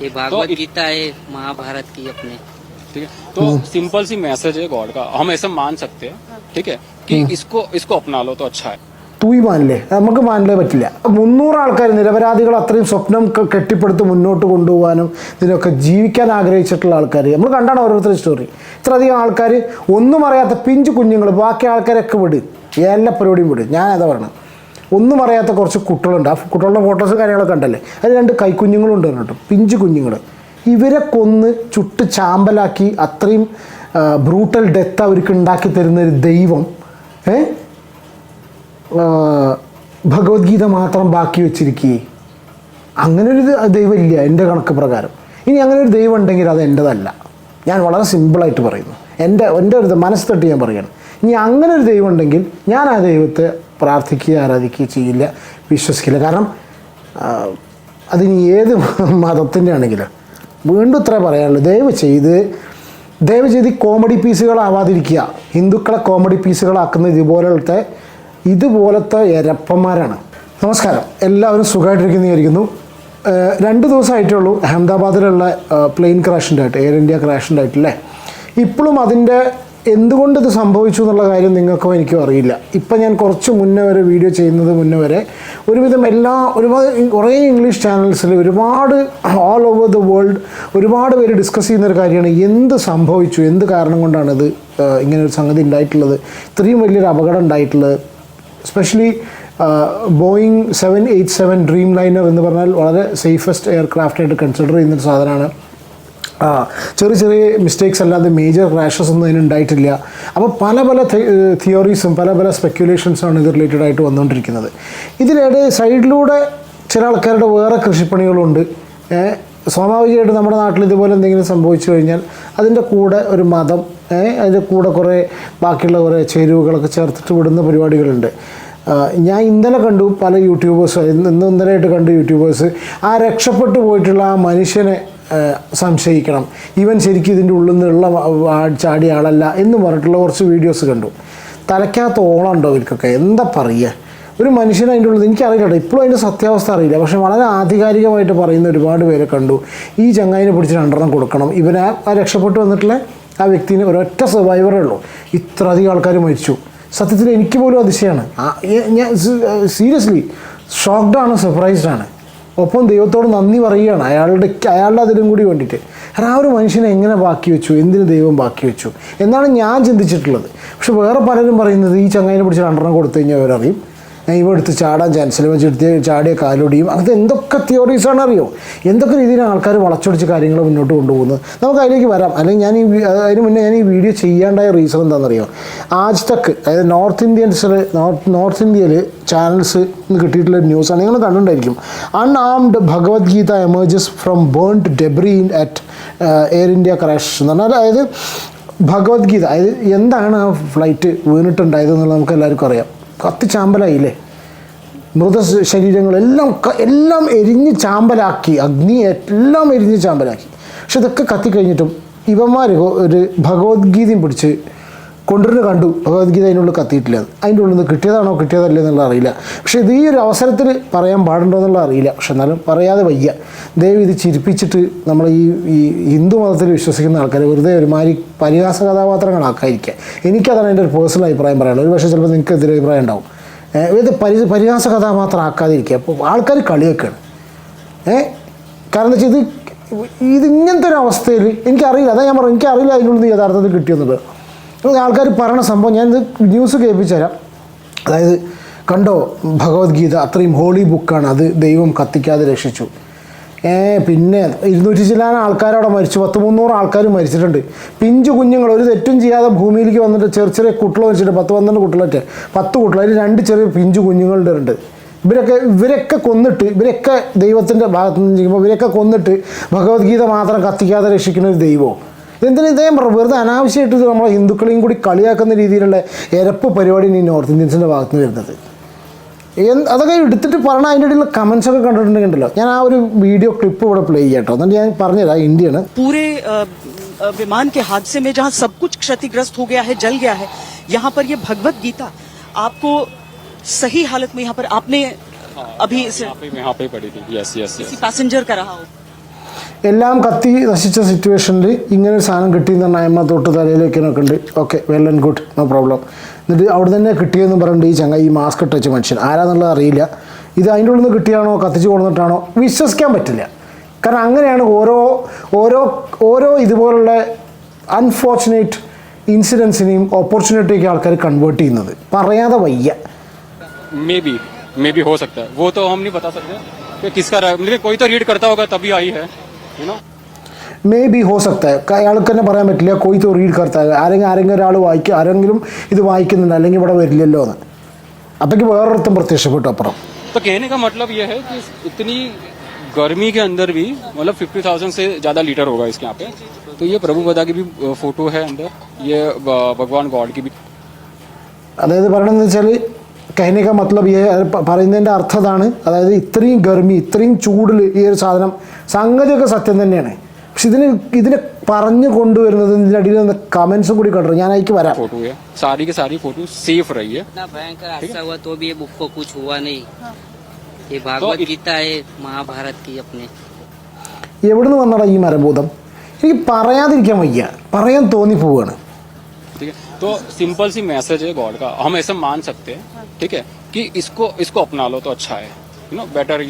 ये भागवत गीता है महाभारत की अपने ठीक है तो सिंपल सी मैसेज है गॉड का हम ऐसे मान सकते हैं ठीक है कि इसको इसको अपना लो तो अच्छा है തൂയി മാനില്ലേ നമുക്ക് മാനിലേ പറ്റില്ല മുന്നൂറ് ആൾക്കാർ നിരപരാധികൾ അത്രയും സ്വപ്നം ക- കെട്ടിപ്പടുത്ത് മുന്നോട്ട് കൊണ്ടുപോകാനും ഇതിനൊക്കെ ജീവിക്കാൻ ആഗ്രഹിച്ചിട്ടുള്ള ആൾക്കാർ നമ്മൾ കണ്ടാണ് ഓരോരുത്തരുടെ സ്റ്റോറി ഇത്രയധികം ആൾക്കാർ ഒന്നും അറിയാത്ത പിഞ്ചു കുഞ്ഞുങ്ങൾ ബാക്കി ആൾക്കാരൊക്കെ വിട് എല്ലാ പരിപാടിയും വിട് ഞാൻ അതാ പറയണം ഒന്നും അറിയാത്ത കുറച്ച് കുട്ടികളുണ്ട്. ആ കുട്ടികളുടെ ഫോട്ടോസും കാര്യങ്ങളൊക്കെ ഉണ്ടല്ലേ അതിൽ രണ്ട് കൈക്കുഞ്ഞുങ്ങളുണ്ട് കേട്ടോ പിഞ്ച് കുഞ്ഞുങ്ങൾ ഇവരെ കൊന്ന് ചുട്ട് ചാമ്പലാക്കി അത്രയും ബ്രൂട്ടൽ ഡെത്ത് അവർക്ക് ഉണ്ടാക്കി തരുന്ന ഒരു ദൈവം ഏ? ഭഗവത്ഗീത മാത്രം ബാക്കി വെച്ചിരിക്കുകയെ. അങ്ങനെ ഒരു ദൈവമില്ല എന്റെ കണക്ക് പ്രകാരം. ഇനി അങ്ങനെ ഒരു ദൈവം ഉണ്ടെങ്കിൽ അത് എന്റെതല്ല. ഞാൻ വളരെ സിമ്പിളായിട്ട് പറയുന്നു. എന്റെ എന്റെ ഒരു മനസ്സ് തട്ടി ഞാൻ പറയുകയാണ്. ഇനി അങ്ങനെ ഒരു ദൈവം ഉണ്ടെങ്കിൽ ഞാൻ ആ ദൈവത്തെ പ്രാർത്ഥിക്കുകയോ ആരാധിക്കുകയും ചെയ്യില്ല വിശ്വസിക്കില്ല. കാരണം അതിന് ഏത് മതത്തിന്റെ ആണെങ്കിലും വീണ്ടും ഇത്ര പറയാനുള്ളൂ. ദയവ് ചെയ്ത് ദയവ് ചെയ്ത് കോമഡി പീസുകളാവാതിരിക്കുക ഹിന്ദുക്കളെ കോമഡി പീസുകളാക്കുന്ന ഇതുപോലത്തെ ഇതുപോലത്തെ എരപ്പന്മാരാണ് നമസ്കാരം. എല്ലാവരും സുഖമായിട്ടിരിക്കുന്നു വിചാരിക്കുന്നു. രണ്ട് ദിവസമായിട്ടേ ഉള്ളൂ അഹമ്മദാബാദിലുള്ള പ്ലെയിൻ ക്രാഷിന്റെ ആയിട്ട് എയർ ഇന്ത്യ ക്രാഷിന്റെ ആയിട്ടല്ലേ ഇപ്പോഴും അതിന്റെ എന്തുകൊണ്ട് ഇത് സംഭവിച്ചു എന്നുള്ള കാര്യം നിങ്ങൾക്കോ എനിക്കോ അറിയില്ല. ഇപ്പം ഞാൻ കുറച്ച് മുന്നേ വരെ വീഡിയോ ചെയ്യുന്നത് മുന്നേ വരെ ഒരുവിധം എല്ലാ ഒരുപാട് കുറേ ഇംഗ്ലീഷ് ചാനൽസിൽ ഒരുപാട് ഓൾ ഓവർ ദ വേൾഡ് ഒരുപാട് പേര് ഡിസ്കസ് ചെയ്യുന്ന ഒരു കാര്യമാണ് എന്ത് സംഭവിച്ചു എന്ത് കാരണം കൊണ്ടാണിത് ഇത് ഇങ്ങനെ ഒരു സംഗതി ഉണ്ടായിട്ടുള്ളത്? ഇത്രയും വലിയൊരു അപകടം ഉണ്ടായിട്ടുള്ളത്. Specially Boeing seven eight seven Dreamliner എന്ന് പറഞ്ഞാൽ വളരെ സേഫസ്റ്റ് എയർക്രാഫ്റ്റായിട്ട് കൺസിഡർ ചെയ്യുന്നൊരു സാധനമാണ്. ആ, ചെറിയ ചെറിയ മിസ്റ്റേക്സ് അല്ലാതെ മേജർ റാഷസ് ഒന്നും അതിന് ഉണ്ടായിട്ടില്ല. അപ്പോൾ പല പല തിയോറീസും പല പല സ്പെക്യുലേഷൻസാണ് ഇത് റിലേറ്റഡ് ആയിട്ട് വന്നുകൊണ്ടിരിക്കുന്നത്. ഇതിനിടെ സൈഡിലൂടെ ചില ആൾക്കാരുടെ വേറെ കൃഷിപ്പണികളുണ്ട്. സ്വാഭാവികമായിട്ട് നമ്മുടെ നാട്ടിൽ ഇതുപോലെ എന്തെങ്കിലും സംഭവിച്ചു കഴിഞ്ഞാൽ അതിന്റെ കൂടെ ഒരു മതം അതിന്റെ കൂടെ കുറേ ബാക്കിയുള്ള കുറേ ചേരുവകളൊക്കെ ചേർത്തിട്ട് വിടുന്ന പരിപാടികളുണ്ട്. ഞാൻ ഇന്നലെ കണ്ടു പല യൂട്യൂബേഴ്സ് ഇന്ന് ഇന്ന് ഇന്നലെയായിട്ട് കണ്ടു യൂട്യൂബേഴ്സ് ആ രക്ഷപ്പെട്ടു പോയിട്ടുള്ള ആ മനുഷ്യനെ സംശയിക്കണം. ഇവൻ ശരിക്കും ഇതിന്റെ ഉള്ളിൽ നിന്നുള്ള ചാടിയ ആളല്ല എന്ന് പറഞ്ഞിട്ടുള്ള കുറച്ച് വീഡിയോസ് കണ്ടു. തലയ്ക്കകത്ത് ഉണ്ടോ ഇവർക്കൊക്കെ? എന്താ പറയുക? ഒരു മനുഷ്യൻ അതിന്റെ ഉള്ളത് എനിക്കറിയില്ല ഇപ്പോഴും അതിന്റെ സത്യാവസ്ഥ അറിയില്ല. പക്ഷേ വളരെ ആധികാരികമായിട്ട് പറയുന്ന ഒരുപാട് പേരെ കണ്ടു. ഈ ചങ്ങായിനെ പിടിച്ച് രണ്ടെണ്ണം കൊടുക്കണം. ഇവനെ ആ രക്ഷപ്പെട്ടു വന്നിട്ടുള്ള ആ വ്യക്തിന് ഒരൊറ്റ സർവൈവറേ ഉള്ളൂ. ഇത്ര അധികം ആൾക്കാർ മരിച്ചു. സത്യത്തിൽ എനിക്ക് പോലും അതിശയമാണ്. ഞാൻ സീരിയസ്ലി ഷോക്ക്ഡ് ആണ് സർപ്രൈസ്ഡ് ആണ്. ഒപ്പം ദൈവത്തോട് നന്ദി പറയുകയാണ്. അയാളുടെ അയാളുടെ അതിലും കൂടി വേണ്ടിയിട്ട്. കാരണം ആ ഒരു മനുഷ്യനെ എങ്ങനെ ബാക്കി വെച്ചു? എന്തിന് ദൈവം ബാക്കി വെച്ചു? എന്നാണ് ഞാൻ ചിന്തിച്ചിട്ടുള്ളത്. പക്ഷെ വേറെ പലരും പറയുന്നത് ഈ ചങ്ങായിനെ പിടിച്ച് രണ്ടെണ്ണം കൊടുത്തു കഴിഞ്ഞാൽ അവരറിയും. ഇവ എടുത്ത് ചാടാൻ ചാൻസ് ഇല്ല വെച്ചെടുത്ത് ചാടിയ കാലൊടിയും അങ്ങനത്തെ എന്തൊക്കെ തിയോറീസാണ് അറിയോ? എന്തൊക്കെ രീതിയിലാണ് ആൾക്കാർ വളച്ചൊടിച്ച് കാര്യങ്ങൾ മുന്നോട്ട് കൊണ്ടുപോകുന്നത്? നമുക്ക് അതിലേക്ക് വരാം. അല്ലെങ്കിൽ ഞാൻ ഈ അതിന് മുന്നേ ഞാൻ ഈ വീഡിയോ ചെയ്യാണ്ടായ റീസൺ എന്താണെന്നറിയോ? ആജ് തക്ക് അതായത് നോർത്ത് ഇന്ത്യൻസിൽ നോർത്ത് നോർത്ത് ഇന്ത്യയിൽ ചാനൽസ് കിട്ടിയിട്ടുള്ള ന്യൂസാണ് നിങ്ങൾ കണ്ടിട്ടുണ്ടായിരിക്കും. Unharmed Bhagavad Gita images from burned debris in at Air India crash എന്ന് പറഞ്ഞാൽ അതായത് ഭഗവത്ഗീത അതായത് എന്താണ് ആ ഫ്ലൈറ്റ് വീണിട്ടുണ്ടായത് എന്നുള്ളത് നമുക്ക് എല്ലാവർക്കും അറിയാം. കത്തിച്ചാമ്പലായില്ലേ മൃത ശരീരങ്ങളെല്ലാം ക- എല്ലാം എരിഞ്ഞ് ചാമ്പലാക്കി. അഗ്നി എല്ലാം എരിഞ്ഞ് ചാമ്പലാക്കി. പക്ഷെ ഇതൊക്കെ കത്തിക്കഴിഞ്ഞിട്ടും ഇവന്മാർ ഒരു ഭഗവത്ഗീതയും പിടിച്ച് കൊണ്ടുവരുന്ന കണ്ടു. ഭഗവത്ഗീത അതിനുള്ളിൽ കത്തിയിട്ടില്ല. അതിന്റെ ഉള്ളിൽ നിന്ന് കിട്ടിയതാണോ കിട്ടിയതല്ലേ എന്നുള്ളത് അറിയില്ല. പക്ഷേ ഇത് ഈ ഒരു അവസരത്തിൽ പറയാൻ പാടുണ്ടോ എന്നുള്ളത് അറിയില്ല. പക്ഷെ എന്നാലും പറയാതെ വയ്യ. ദൈവം ഇത് ചിരിപ്പിച്ചിട്ട് നമ്മൾ ഈ ഈ ഹിന്ദു മതത്തിൽ വിശ്വസിക്കുന്ന ആൾക്കാർ വെറുതെ ഒരുമാതിരി പരിഹാസ കഥാപാത്രങ്ങളാക്കാതിരിക്കുക. എനിക്കതാണ് എന്റെ ഒരു പേഴ്സണൽ അഭിപ്രായം പറയാനുള്ളത്. ഒരു പക്ഷേ ചിലപ്പോൾ നിങ്ങൾക്ക് എതിരെ അഭിപ്രായം ഉണ്ടാവും. ഇത് പരി പരിഹാസ കഥാപാത്രം ആക്കാതിരിക്കുക അപ്പോൾ ആൾക്കാർ കളിയൊക്കെയാണ്. ഏ കാരണം വെച്ചാൽ ഇത് ഇതിങ്ങനത്തെ ഒരു അവസ്ഥയിൽ എനിക്കറിയില്ല. അതാ ഞാൻ പറഞ്ഞു എനിക്കറിയില്ല അതിനുള്ളിൽ യഥാർത്ഥത്തിൽ കിട്ടിയെന്നത് ആൾക്കാർ പറയണ സംഭവം ഞാൻ ഇത് ന്യൂസ് കേൾപ്പിച്ചു തരാം അതായത് കണ്ടോ ഭഗവത്ഗീത അത്രയും ഹോളി ബുക്കാണ് അത് ദൈവം കത്തിക്കാതെ രക്ഷിച്ചു. ഏ പിന്നെ ഇരുന്നൂറ്റി ചില്ലാന ആൾക്കാരവിടെ മരിച്ചു. പത്ത് മുന്നൂറ് ആൾക്കാർ മരിച്ചിട്ടുണ്ട്. പിഞ്ചു കുഞ്ഞുങ്ങൾ ഒരു തെറ്റും ചെയ്യാതെ ഭൂമിയിലേക്ക് വന്നിട്ട് ചെറിയ ചെറിയ കുട്ടികൾ വെച്ചിട്ട് പത്ത് പന്ത്രണ്ട് കുട്ടികളൊക്കെ പത്ത് കുട്ടികൾ അതിൽ രണ്ട് ചെറിയ പിഞ്ചു കുഞ്ഞുങ്ങളുടെ ഉണ്ട്. ഇവരൊക്കെ ഇവരൊക്കെ കൊന്നിട്ട് ഇവരൊക്കെ ദൈവത്തിന്റെ ഭാഗത്ത് നിന്ന് ചെയ്യുമ്പോൾ ഇവരൊക്കെ കൊന്നിട്ട് ഭഗവത്ഗീത മാത്രം കത്തിക്കാതെ രക്ഷിക്കുന്ന ഒരു ദൈവമോ എന്തിനാ ഇദ്ദേഹം പറഞ്ഞു വെറുതെ അനാവശ്യമായിട്ട് ഇത് നമ്മളെ ഹിന്ദുക്കളെയും കൂടി കളിയാക്കുന്ന രീതിയിലുള്ള എരപ്പ് പരിപാടിയാണ് ഈ നോർത്ത് ഇന്ത്യൻസിൻ്റെ ഭാഗത്ത് നിന്ന് വരുന്നത് എന്ത് അതൊക്കെ എടുത്തിട്ട് പറഞ്ഞ അതിൻ്റെ ഇടയിലുള്ള കമൻസ് ഒക്കെ കണ്ടിട്ടുണ്ടെങ്കിലോ ഞാൻ ആ ഒരു വീഡിയോ ക്ലിപ്പ് ഇവിടെ പ്ലേ ചെയ്യട്ടോ എന്നിട്ട് ഞാൻ പറഞ്ഞുതരാം ഇന്ത്യയാണ് पूरे अ, अ, विमान के हादसे में जहां सब कुछ क्षतिग्रस्त हो गया है जल गया है यहाँ पर ये भगवत गीता आपको सही हालत में यहाँ पर आपने अभी इसे यहाँ पे यहाँ पे पड़ी थी यस यस यस किसी पैसेंजर का रहा हो എല്ലാം കത്തി നശിച്ച സിറ്റുവേഷനിൽ ഇങ്ങനെ ഒരു സാധനം കിട്ടിയെന്ന് പറഞ്ഞാൽ അമ്മ തൊട്ട് തലയിലേക്ക് ഉണ്ട് okay well and good no problem എന്നിട്ട് അവിടെ തന്നെ കിട്ടിയെന്ന് പറഞ്ഞിട്ട് ഈ ചങ്ങ ഈ മാസ്ക് ഇട്ട മനുഷ്യൻ ആരാന്നുള്ളത് അറിയില്ല ഇത് അതിൻ്റെ ഉള്ളിൽ നിന്ന് കിട്ടിയാണോ കത്തിച്ച് കൊടുത്തിട്ടാണോ വിശ്വസിക്കാൻ പറ്റില്ല കാരണം അങ്ങനെയാണ് ഓരോ ഓരോ ഓരോ ഇതുപോലുള്ള അൺഫോർച്ചുനേറ്റ് ഇൻസിഡൻസിനെയും ഓപ്പർച്യൂണിറ്റിയൊക്കെ ആൾക്കാർ കൺവേർട്ട് ചെയ്യുന്നത് പറയാതെ വയ്യ मे बी मे बी हो सकता है वो तो हम नहीं बता सकते कि किसका रा- मतलब कोई तो रीड करता होगा तभी आई है यू नो മേ ബി ഹോ സക്ത അയാൾക്ക് തന്നെ പറയാൻ പറ്റില്ല കൊയ് तो റീഡ് करता है ആരെങ്കിലും ആരെങ്കിലും ഒരാൾ വായിക്കുക ആരെങ്കിലും ഇത് വായിക്കുന്നുണ്ട് അല്ലെങ്കിൽ ഇവിടെ വരില്ലല്ലോ എന്ന് അപ്പോഴേക്ക് വേറൊരുത്തം പ്രത്യക്ഷപ്പെട്ടു അപ്പുറം तो कहने का मतलब ये है कि इतनी गर्मी के अंदर भी मतलब फिफ्टी थाउजेंड से ज्यादा लीटर होगा इसके यहाँ पे तो ये प्रभु बदा की भी फोटो है अंदर ये ब- भगवान गॉड की भी അതായത് പറയണമെന്ന് വെച്ചാൽ കൈനക മത്ലബ് പറയുന്നതിന്റെ അർത്ഥം അതാണ് അതായത് ഇത്രയും ഗർമി ഇത്രയും ചൂടിൽ ഈ ഒരു സാധനം സംഗതിയൊക്കെ സത്യം തന്നെയാണ്. പക്ഷെ ഇതിന് ഇതിനെ പറഞ്ഞു കൊണ്ടുവരുന്നത് ഇതിന്റെ അടിയിൽ നിന്ന് കമൻസും കൂടി കണ്ടു. ഞാൻ അതിക്ക് വരാം. സാരി സാരി എവിടുന്ന് വന്നടാ ഈ മരബോധം? എനിക്ക് പറയാതിരിക്കാൻ വയ്യ. പറയാൻ തോന്നി പോവുകയാണ് ठीक है तो सिंपल सी मैसेज है गॉड का हम ऐसा मान सकते हैं ठीक है कि इसको इसको अपना लो तो अच्छा है यू नो बेटर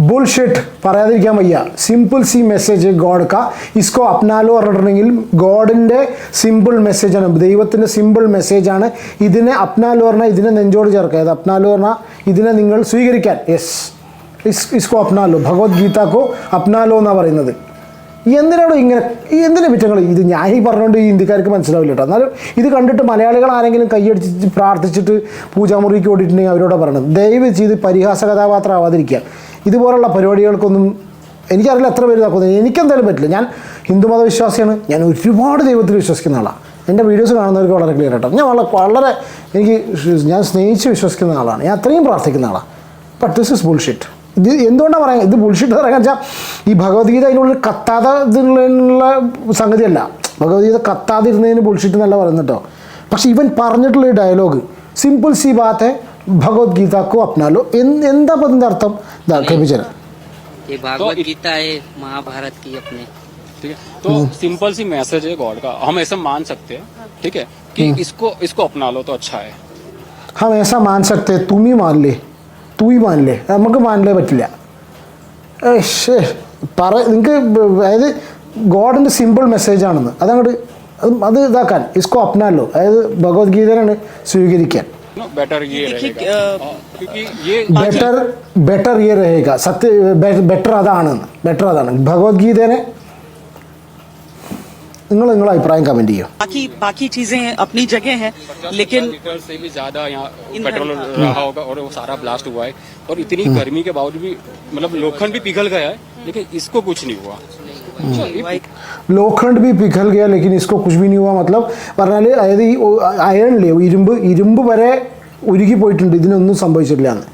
ബുൾഷെറ്റ് പറയാതിരിക്കാൻ വയ്യ സിമ്പിൾ സി മെസ്സേജ് ഗോഡ് കാ ഇസ്കോ അപ്നാലോ പറഞ്ഞിട്ടുണ്ടെങ്കിൽ ഗോഡിൻ്റെ സിമ്പിൾ മെസ്സേജാണ് ദൈവത്തിൻ്റെ സിമ്പിൾ മെസ്സേജാണ് ഇതിനെ അപ്നാലോ പറഞ്ഞാൽ ഇതിനെ നെഞ്ചോട് ചേർക്കുക അതായത് അപ്നാലോ പറഞ്ഞാൽ ഇതിനെ നിങ്ങൾ സ്വീകരിക്കാൻ യെസ് ഇസ് ഇസ്കോ അപ്നാലോ ഭഗവത്ഗീതക്കോ അപ്നാലോ എന്നാണ് പറയുന്നത് എന്തിനാണോ ഇങ്ങനെ എന്തിനാ പറ്റങ്ങൾ ഇത് ഞാൻ ഈ പറഞ്ഞുകൊണ്ട് ഈ ഹിന്ദിക്കാർക്ക് മനസ്സിലാവില്ല കേട്ടോ എന്നാലും ഇത് കണ്ടിട്ട് മലയാളികൾ ആരെങ്കിലും കൈയടിച്ച് പ്രാർത്ഥിച്ചിട്ട് പൂജാമുറിക്ക് ഓടിയിട്ടുണ്ടെങ്കിൽ അവരോട് പറയണം ദയവ് ചെയ്ത് പരിഹാസ കഥാപാത്രം ആവാതിരിക്കുക. ഇതുപോലുള്ള പരിപാടികൾക്കൊന്നും എനിക്കറിയില്ല എത്ര പേര് നോക്കുന്നത് എനിക്കെന്തായാലും പറ്റില്ല. ഞാൻ ഹിന്ദുമത വിശ്വാസിയാണ് ഞാൻ ഒരുപാട് ദൈവത്തിൽ വിശ്വസിക്കുന്ന ആളാണ് എന്റെ വീഡിയോസ് കാണുന്നവർക്ക് വളരെ ക്ലിയർ ആട്ടോ. ഞാൻ വളരെ വളരെ എനിക്ക് ഞാൻ സ്നേഹിച്ച് വിശ്വസിക്കുന്ന ആളാണ്. ഞാൻ അത്രയും പ്രാർത്ഥിക്കുന്ന ആളാണ് ബട്ട് ദിസ് ഇസ് ബുൾഷിറ്റ് ഇത് എന്തുകൊണ്ടാണ് പറയാൻ ഇത് ബുൾഷിറ്റ് പറയാൻ വെച്ചാൽ ഈ ഭഗവത്ഗീത അതിനുള്ളിൽ കത്താതെ ഇതിനുള്ള സംഗതിയല്ല ഭഗവത്ഗീത കത്താതിരുന്നതിന് ബുൾഷിറ്റ് എന്നല്ല പറയുന്നത് കേട്ടോ പക്ഷെ ഇവൻ പറഞ്ഞിട്ടുള്ള ഈ ഡയലോഗ് സിമ്പിൾ സി ബാത്ത് ഭഗവത്ഗീതക്കോ അപ്നാലോ എന്ത് എന്താ അപ്പം ഇതിൻ്റെ അർത്ഥം ഇതാ കേൾപ്പിച്ചത് ये भागवत गीता है महाभारत की अपने ठीक है तो सिंपल सी मैसेज है गॉड का हम ऐसा मान सकते हैं ठीक है कि इसको इसको अपना लो तो अच्छा है हम ऐसा मान सकते हैं तुम ही मान ले तू ही मान ले നമുക്ക് മാനിലേ പറ്റില്ല ഏയ് ശ്ശേ, പറ നിങ്ങൾക്ക് അതായത് ഗോഡിൻ്റെ സിമ്പിൾ മെസ്സേജ് ആണെന്ന് അതങ്ങോട്ട് അത് അത് ഇതാക്കാൻ ഇസ്കോ അപ്നാലോ അതായത് ഭഗവത്ഗീതനാണ് സ്വീകരിക്കാൻ नो बेटर ये देखिए, रहेगा अ, हाँ, क्योंकि ये ബെറ്റർ ബെറ്റർ ഇയർ രഹേക സത്യ ബെറ്റർ അതാണ് ബെറ്റർ അതാണ് ഭഗവത്ഗീതനെ നിങ്ങൾ നിങ്ങളുടെ അഭിപ്രായം കമൻറ്റ് ചെയ്യും बाकी बाकी चीजें अपनी जगह हैं लेकिन लीटर से भी ज्यादा यहाँ इन पेट्रोल रहा होगा और वो सारा ब्लास्ट हुआ है और इतनी गर्मी के बावजूद भी मतलब लोखंड भी पिघल गया है लेकिन इसको कुछ नहीं हुआ ये ലോഖണ്ട് ബി പിഘൽ ഗയ ലേക്കിൻ ഇസ്കോ കുച്ച് ബി നീ ഹുവാ മത്ലബ് പറഞ്ഞാൽ അതായത് ഈ അയണില്ലേ ഇരുമ്പ് ഇരുമ്പ് വരെ ഉരുകി പോയിട്ടുണ്ട് ഇതിനൊന്നും സംഭവിച്ചിട്ടില്ല എന്ന്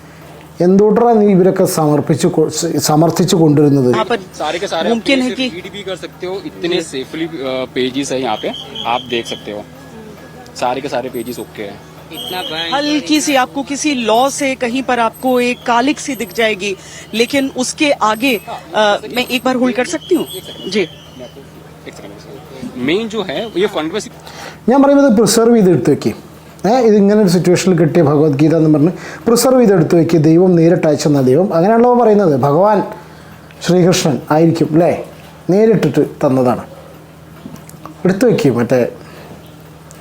എന്തുകൊണ്ടാണ് നീ ഇവരൊക്കെ സമർപ്പിച്ച് കൊ- സമർത്ഥിച്ച് കൊണ്ടുവരുന്നത് यहाँ पर सारे के सारे मुमकिन है कि रीड भी कर सकते हो इतने सेफली पेजेस है यहाँ पे आप देख सकते हो सारे के सारे पेजेस ओके हैं इतना भयंकर हल्की सी आपको किसी लॉ से कहीं पर आपको एक कालिक सी दिख जाएगी लेकिन उसके आगे अ, मैं एक बार होल्ड कर सकती हूँ जी एक सेकंड मेन जो है ये फंड में ഞാൻ പറയുന്നത് പ്രിസർവ് ചെയ്ത് എടുത്ത് വെക്കുക ഏഹ് ഇത് ഇങ്ങനെ ഒരു സിറ്റുവേഷനിൽ കിട്ടിയ ഭഗവത്ഗീത എന്ന് പറഞ്ഞ് പ്രിസർവ് ചെയ്ത് എടുത്ത് വെക്കുക ദൈവം നേരിട്ട് അയച്ചെന്ന ദൈവം അങ്ങനെയാണല്ലോ പറയുന്നത് ഭഗവാൻ ശ്രീകൃഷ്ണൻ ആയിരിക്കും അല്ലേ നേരിട്ടിട്ട് തന്നതാണ് എടുത്തു വെക്കും മറ്റേ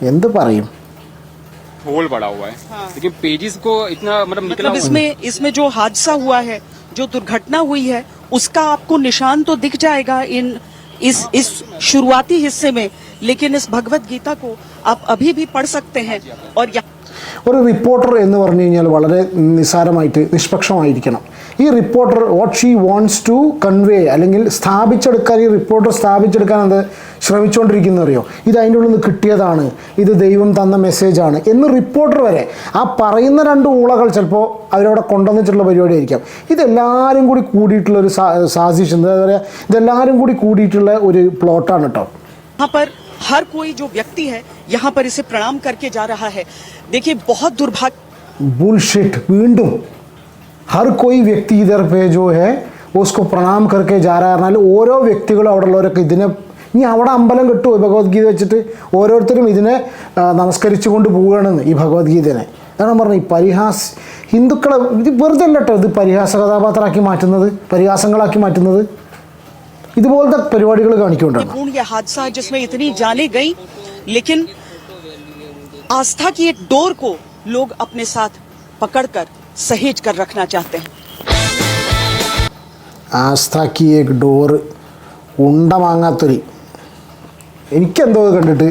എന്ത് പറയും होल पड़ा हुआ है लेकिन पेजेस को इतना मतलब निकला मतलब हुआ- इसमें इसमें जो हादसा हुआ है जो दुर्घटना हुई है उसका आपको निशान तो दिख जाएगा इन इस इस शुरुआती हिस्से में लेकिन इस भगवत गीता को आप अभी भी पढ़ सकते हैं और यहाँ ഒരു റിപ്പോർട്ടർ എന്ന് പറഞ്ഞു കഴിഞ്ഞാൽ വളരെ നിസ്സാരമായിട്ട് നിഷ്പക്ഷമായിരിക്കണം ഈ reporter what she wants to convey അല്ലെങ്കിൽ സ്ഥാപിച്ചെടുക്കാൻ ഈ റിപ്പോർട്ടർ സ്ഥാപിച്ചെടുക്കാൻ അത് ശ്രമിച്ചുകൊണ്ടിരിക്കുന്നത് അറിയോ ഇത് അതിൻ്റെ ഉള്ളിൽ നിന്ന് കിട്ടിയതാണ് ഇത് ദൈവം തന്ന മെസ്സേജാണ് എന്ന് റിപ്പോർട്ടർ വരെ ആ പറയുന്ന രണ്ട് ഊളകൾ ചിലപ്പോൾ അവരവിടെ കൊണ്ടുവന്നിട്ടുള്ള പരിപാടി ആയിരിക്കാം ഇതെല്ലാവരും കൂടി കൂടിയിട്ടുള്ള ഒരു സാധിച്ചു എന്താ പറയുക ഇതെല്ലാവരും കൂടി കൂടിയിട്ടുള്ള ഒരു പ്ലോട്ടാണ് കേട്ടോ यहाँ पर हर कोई जो व्यक्ति है यहाँ पर इसे प्रणाम करके जा रहा है देखिए बहुत दुर्भाग्य बुलशिट വീണ്ടും हर कोई व्यक्ति इधर पे जो है ഓസ്കോ പ്രണാം കർക്കെ ജാരാ പറഞ്ഞാൽ ഓരോ വ്യക്തികളും അവിടെ ഉള്ളവരൊക്കെ ഇതിനെ ഇനി അവിടെ അമ്പലം കിട്ടുമോ ഈ ഭഗവത്ഗീത വെച്ചിട്ട് ഓരോരുത്തരും ഇതിനെ ആ, നമസ്കരിച്ചു കൊണ്ട് പോവുകയാണെന്ന് ഈ ഭഗവത്ഗീതനെ അതാണ് പറഞ്ഞത് ഈ പരിഹാസ് ഹിന്ദുക്കളെ ഇത് വെറുതെ അല്ല കേട്ടോ ഇത് പരിഹാസ കഥാപാത്രമാക്കി മാറ്റുന്നത് പരിഹാസങ്ങളാക്കി മാറ്റുന്നത് ഇതുപോലത്തെ പരിപാടികൾ കാണിക്കൊണ്ടാണ് पूर्ण यह हादसा जिसमें इतनी जाने गई लेकिन आस्था की एक डोर को लोग अपने साथ पकड़कर सहेज कर रखना चाहते हैं ആസ്ഥാക്കി ഏക് ഡോറ് ഉണ്ട മാങ്ങാത്തൊരി എനിക്കെന്തോ ഇത് കണ്ടിട്ട്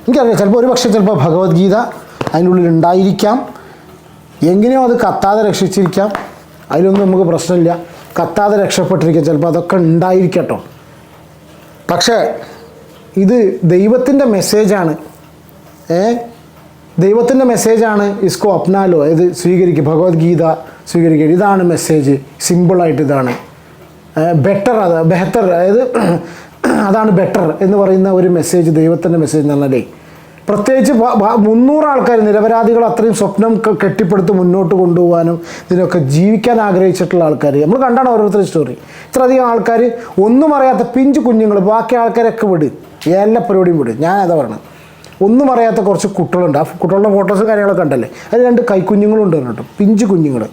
എനിക്കറിയാം ചിലപ്പോൾ ഒരു പക്ഷേ ചിലപ്പോൾ ഭഗവത്ഗീത അതിനുള്ളിൽ ഉണ്ടായിരിക്കാം എങ്ങനെയോ അത് കത്താതെ രക്ഷിച്ചിരിക്കാം അതിലൊന്നും നമുക്ക് പ്രശ്നമില്ല കത്താതെ രക്ഷപ്പെട്ടിരിക്കുക ചിലപ്പോൾ അതൊക്കെ ഉണ്ടായിരിക്കട്ടോ. പക്ഷേ ഇത് ദൈവത്തിന്റെ മെസ്സേജാണ് ഏ? ദൈവത്തിന്റെ മെസ്സേജാണ് ഇസ്കോ അപ്നാലോ. ഇത് സ്വീകരിക്കുക. ഭഗവത്ഗീത സ്വീകരിക്കുക. ഇതാണ് മെസ്സേജ് സിമ്പിളായിട്ട് ഇതാണ്. ബെറ്റർ അത് ബെഹത്തർ അതായത് അതാണ് ബെറ്റർ എന്ന് പറയുന്ന ഒരു മെസ്സേജ് ദൈവത്തിന്റെ മെസ്സേജ് എന്ന് പറഞ്ഞാലേ പ്രത്യേകിച്ച് മുന്നൂറ് ആൾക്കാർ നിരപരാധികൾ അത്രയും സ്വപ്നം കെട്ടിപ്പടുത്ത് മുന്നോട്ട് കൊണ്ടുപോകാനും ഇതിനൊക്കെ ജീവിക്കാൻ ആഗ്രഹിച്ചിട്ടുള്ള ആൾക്കാർ. നമ്മൾ കണ്ടാണ് ഓരോരുത്തരുടെ സ്റ്റോറി ഇത്രയധികം ആൾക്കാർ ഒന്നും അറിയാത്ത പിഞ്ച് കുഞ്ഞുങ്ങൾ ബാക്കി ആൾക്കാരൊക്കെ വിട്. എല്ലാ പരിപാടിയും വിട്. ഞാൻ അതാ പറയണത്. ഒന്നും അറിയാത്ത കുറച്ച് കുട്ടികളുണ്ട്. ആ കുട്ടികളുടെ ഫോട്ടോസും കാര്യങ്ങളൊക്കെ ഉണ്ടല്ലേ അതിൽ രണ്ട് കൈക്കുഞ്ഞുങ്ങളുണ്ട് കേട്ടോ പിഞ്ച് കുഞ്ഞുങ്ങൾ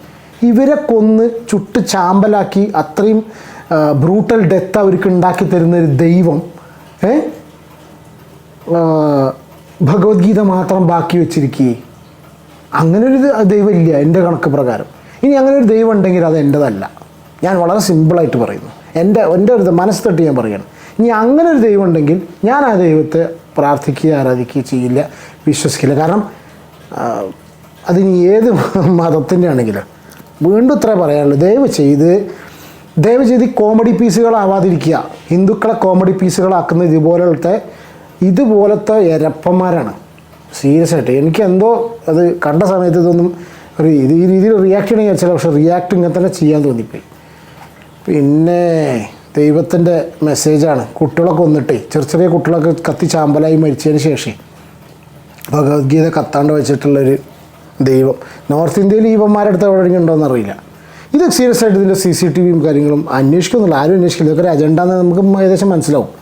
ഇവരെ കൊന്ന് ചുട്ട് ചാമ്പലാക്കി അത്രയും ബ്രൂട്ടൽ ഡെത്ത് അവർക്ക് ഉണ്ടാക്കി തരുന്ന ഒരു ദൈവം ഏ? ഭഗവത്ഗീത മാത്രം ബാക്കി വെച്ചിരിക്കുകയെ അങ്ങനെ ഒരു ദൈവം ദൈവമില്ല എന്റെ കണക്ക് പ്രകാരം. ഇനി അങ്ങനെ ഒരു ദൈവം ഉണ്ടെങ്കിൽ അത് എന്റെതല്ല. ഞാൻ വളരെ സിമ്പിളായിട്ട് പറയുന്നു. എന്റെ എന്റെ ഒരു മനസ്സ് തട്ടി ഞാൻ പറയണം ഇനി അങ്ങനെ ഒരു ദൈവം ഉണ്ടെങ്കിൽ ഞാൻ ആ ദൈവത്തെ പ്രാർത്ഥിക്കുക ആരാധിക്കുക ചെയ്യില്ല വിശ്വസിക്കില്ല. കാരണം അതിന് ഏത് മതത്തിന്റെ ആണെങ്കിലും വീണ്ടും ഇത്ര പറയാനുള്ളൂ. ദയവ് ചെയ്ത് ദയവ് ചെയ്ത് കോമഡി പീസുകളാവാതിരിക്കുക ഹിന്ദുക്കളെ കോമഡി പീസുകളാക്കുന്ന ഇതുപോലത്തെ ഇതുപോലത്തെ എരപ്പന്മാരാണ്. സീരിയസ് ആയിട്ട്. എനിക്ക് എന്തോ അത് കണ്ട സമയത്ത് ഇതൊന്നും ഒരു ഇത് ഈ രീതിയിൽ റിയാക്ട് ചെയ്യണമെന്ന് വെച്ചാൽ പക്ഷേ റിയാക്ട് ഇങ്ങനെ തന്നെ ചെയ്യാൻ തോന്നിപ്പോയി. പിന്നെ ദൈവത്തിന്റെ മെസ്സേജാണ് കുട്ടികളൊക്കെ വന്നിട്ടേ ചെറിയ ചെറിയ കുട്ടികളൊക്കെ കത്തി ചാമ്പലായി മരിച്ചതിന് ശേഷം ഭഗവത്ഗീത കത്താണ്ട് വെച്ചിട്ടുള്ളൊരു ദൈവം. നോർത്ത് ഇന്ത്യയിൽ ഈ ഇവന്മാരുടെ അടുത്ത് എവിടെയെങ്കിലും ഉണ്ടോയെന്ന് അറിയില്ല. ഇത് സീരിയസ് ആയിട്ട് ഇതിന്റെ സി സി ടി വിയും കാര്യങ്ങളും അന്വേഷിക്കുന്നില്ല ആരും അന്വേഷിക്കില്ല. ഇതൊക്കെ ഒരു അജണ്ട എന്ന് നമുക്ക് ഏകദേശം മനസ്സിലാവും.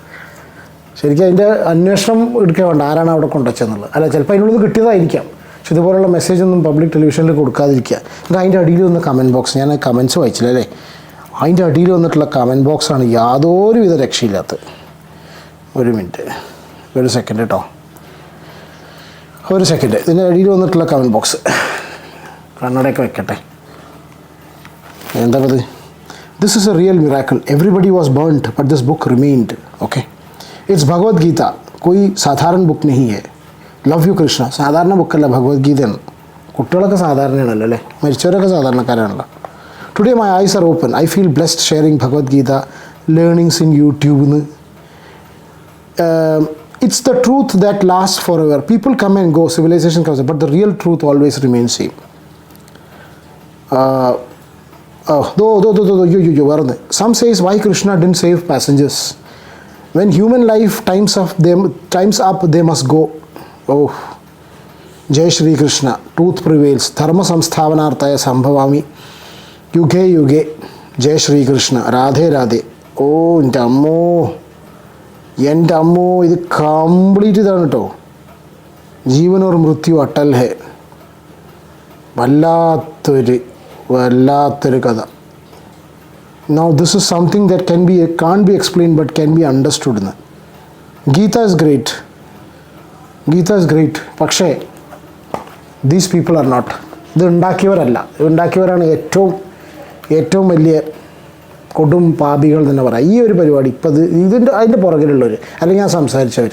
ശരിക്കും അതിന്റെ അന്വേഷണം എടുക്കേണ്ട ആരാണ് അവിടെ കൊണ്ടുവച്ചെന്നുള്ളത് അല്ല ചിലപ്പോൾ അതിനുള്ളത് കിട്ടിയതായിരിക്കാം. പക്ഷെ ഇതുപോലുള്ള മെസ്സേജ് ഒന്നും പബ്ലിക് ടെലിവിഷനിൽ കൊടുക്കാതിരിക്കുക. എന്നിട്ട് അതിന്റെ അടിയിൽ വന്ന കമന്റ് ബോക്സ് ഞാൻ കമന്റ്സ് വായിച്ചില്ല അല്ലേ? അതിന്റെ അടിയിൽ വന്നിട്ടുള്ള കമന്റ് ബോക്സാണ് യാതൊരുവിധ രക്ഷയില്ലാത്തത്. ഒരു മിനിറ്റ് ഒരു സെക്കൻഡ് കേട്ടോ ഒരു സെക്കൻഡ് ഇതിന്റെ അടിയിൽ വന്നിട്ടുള്ള കമന്റ് ബോക്സ് കണ്ണടയൊക്കെ വെക്കട്ടെ. എന്താ ഇത് this is a real miracle everybody was burned but this book remained okay it's ഭഗവത് ഗീത कोई സാധാരണ ബുക്ക് नहीं है ലവ് യു കൃഷ്ണ സാധാരണ ബുക്കല്ല ഭഗവത്ഗീതയാണ് കുട്ടികളൊക്കെ സാധാരണയാണല്ലോ അല്ലേ മരിച്ചവരൊക്കെ സാധാരണക്കാരാണല്ലോ today my eyes are open I feel blessed sharing Bhagavad Gita learnings in യൂട്യൂബിൽ um, it's the truth that lasts forever. People come and go, civilization comes, but the real truth always remains same. Uh, oh, though, though, though, though, yo, yo, yo, where are they? Some says why Krishna didn't save passengers. When human life times up, them times up, they must go. Oh, ജയ് Sreekrishna truth prevails ധർമ്മ സംസ്ഥാപനാർത്ഥായ സംഭവാമി യുഗേ യുഗേ ജയ് ശ്രീകൃഷ്ണ രാധേ രാധേ ഓ എന്റെ അമ്മോ. എന്റെ അമ്മോ ഇത് കംപ്ലീറ്റ് ഇതാണ് കേട്ടോ ജീവനോർ മൃത്യു അട്ടൽ ഹേ. വല്ലാത്തൊരു വല്ലാത്തൊരു കഥ. This is something that can be can't be explain but can be understood എന്ന് Gita is great Gita is great പക്ഷേ ദീസ് പീപ്പിൾ ആർ നോട്ട് ഇത് ഉണ്ടാക്കിയവരല്ല. ഉണ്ടാക്കിയവരാണ് ഏറ്റവും ഏറ്റവും വലിയ കൊടും പാപികൾ തന്നെ പറയാം. ഈ ഒരു പരിപാടി ഇപ്പം ഇത് ഇതിന്റെ അതിന്റെ പുറകിലുള്ളവർ അല്ലെങ്കിൽ ഞാൻ സംസാരിച്ചവർ